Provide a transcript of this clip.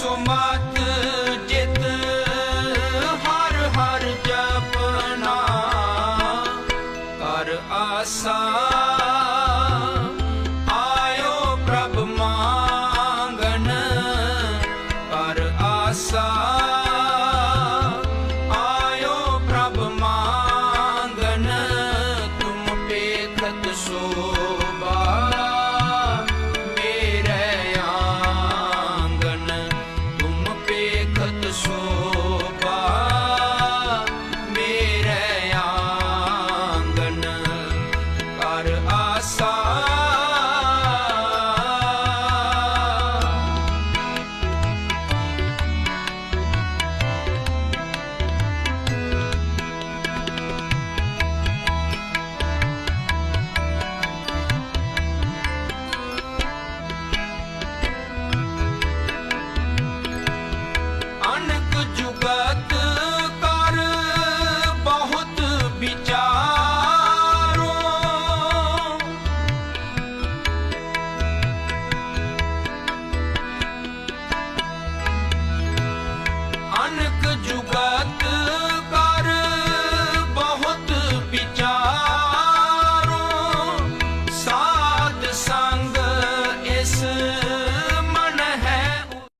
ਸੁਮਤ ਜਿਤ ਹਰ ਹਰ ਜਪਨਾ ਕਰ ਆਸਾ